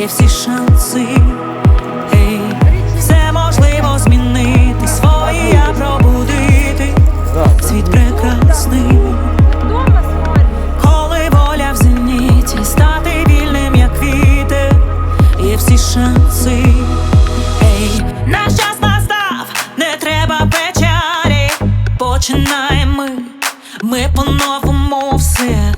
є всі шанси, все можливо змінити, свої пробудити, світ прекрасний, коли воля в зеніті стати вільним, як квіти, є всі шанси, Ей, наш час настав, не треба печалі, починаємо ми, ми по-новому все.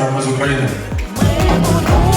I was a president.